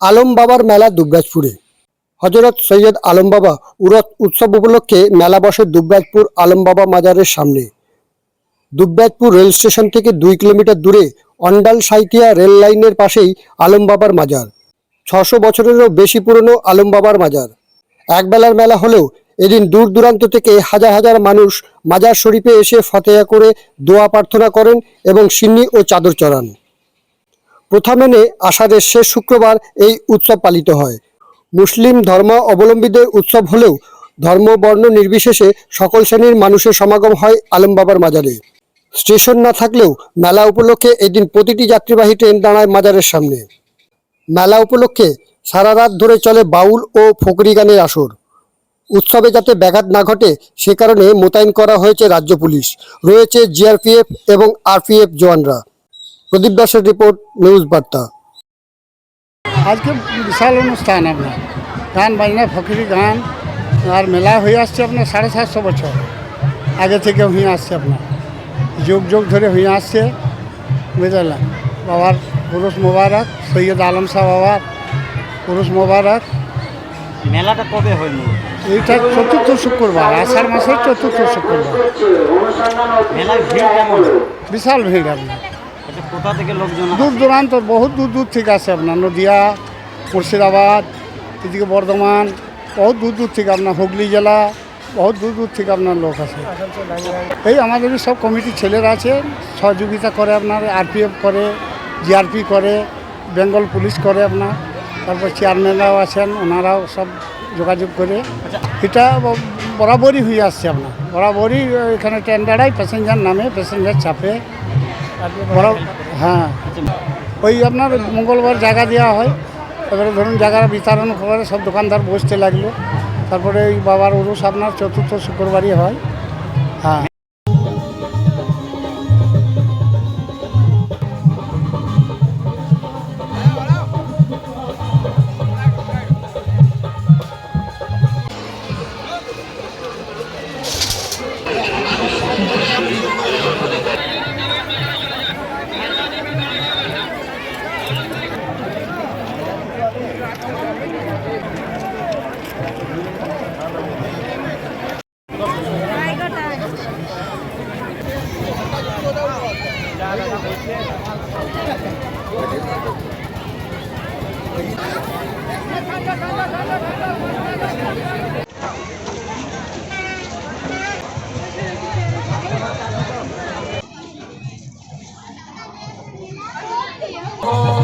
আলম বাবার মেলা দুবরাজপুরে। হজরত সৈয়দ আলম বাবা উরত উৎসব উপলক্ষে মেলা বসে দুবরাজপুর আলম বাবা মাজারের সামনে। দুবরাজপুর রেল স্টেশন থেকে দুই কিলোমিটার দূরে অন্ডাল সাইতিয়া রেল লাইনের পাশেই আলম বাবার মাজার। ছশো বছরেরও বেশি পুরনো আলম বাবার মাজার। একবেলার মেলা হলেও এদিন দূর দূরান্ত থেকে হাজার হাজার মানুষ মাজার শরীফে এসে ফতেয়া করে দোয়া প্রার্থনা করেন এবং সিন্নি ও চাদর চড়ান। প্রথা মেনে আষাঢ়ের শেষ শুক্রবার এই উৎসব পালিত হয়। মুসলিম ধর্ম অবলম্বীদের উৎসব হলেও ধর্ম, বর্ণ নির্বিশেষে সকল শ্রেণির মানুষের সমাগম হয় আলমবাবার মাজারে। স্টেশন না থাকলেও মেলা উপলক্ষে এদিন প্রতিটি যাত্রীবাহী ট্রেন দাঁড়ায় মাজারের সামনে। মেলা উপলক্ষে সারা রাত ধরে চলে বাউল ও ফকরি গানের আসর। উৎসবে যাতে ব্যাঘাত না ঘটে, সে কারণে মোতায়েন করা হয়েছে রাজ্য পুলিশ। রয়েছে জিআরপিএফ এবং আরপিএফ জওয়ানরা। প্রদীপ দাসের রিপোর্ট নিউজ বার্তা। আজকে বিশাল অনুষ্ঠান আপনার। গান বাজনা ফকিরি গান আর মেলা হয়ে আসছে আপনার সাড়ে সাতশো বছর। আগে থেকে হয়ে আসছে আপনার। যুগ যুগ ধরে হয়ে আসছে। বুঝলেন? বাবার পুরুষ মোবারক সৈয়দ আলম শাহ বাবার পুরুষ মোবারক। মেলাটা কবে হয় মূলত? এইটা চতুর্থ শুক্রবার আষাঢ় মাসের চতুর্থ শুক্রবার। মেলার ভিড় কেমন? বিশাল ভিড় আপনার। কোথা থেকে লোকজন দূর দূরান্ত বহুত দূর দূর থেকে আসে আপনার নদিয়া মুর্শিদাবাদ এদিকে বর্ধমান বহুত দূর দূর থেকে আপনার হুগলি জেলা বহুত দূর দূর থেকে আপনার লোক আছে এই আমাদের সব কমিটির ছেলেরা আছে সহযোগিতা করে আপনার আরপিএফ করে জিআরপি করে বেঙ্গল পুলিশ করে আপনার তারপর চেয়ারম্যানরাও আছেন ওনারাও সব যোগাযোগ করে। এটা বরাবরই হয়ে আসছে আপনার বরাবরই এখানে ট্রেন দাঁড়ায় প্যাসেঞ্জার নামে প্যাসেঞ্জার চাপে। হ্যাঁ। ওই আপনার মঙ্গলবার জায়গা দেওয়া হয়। এবারে ধরুন জায়গার বিতরণ করে সব দোকানদার বসতে লাগল। তারপরে ওই বাবার উরুষ আপনার চতুর্থ শুক্রবারই হয়। হ্যাঁ। Oh.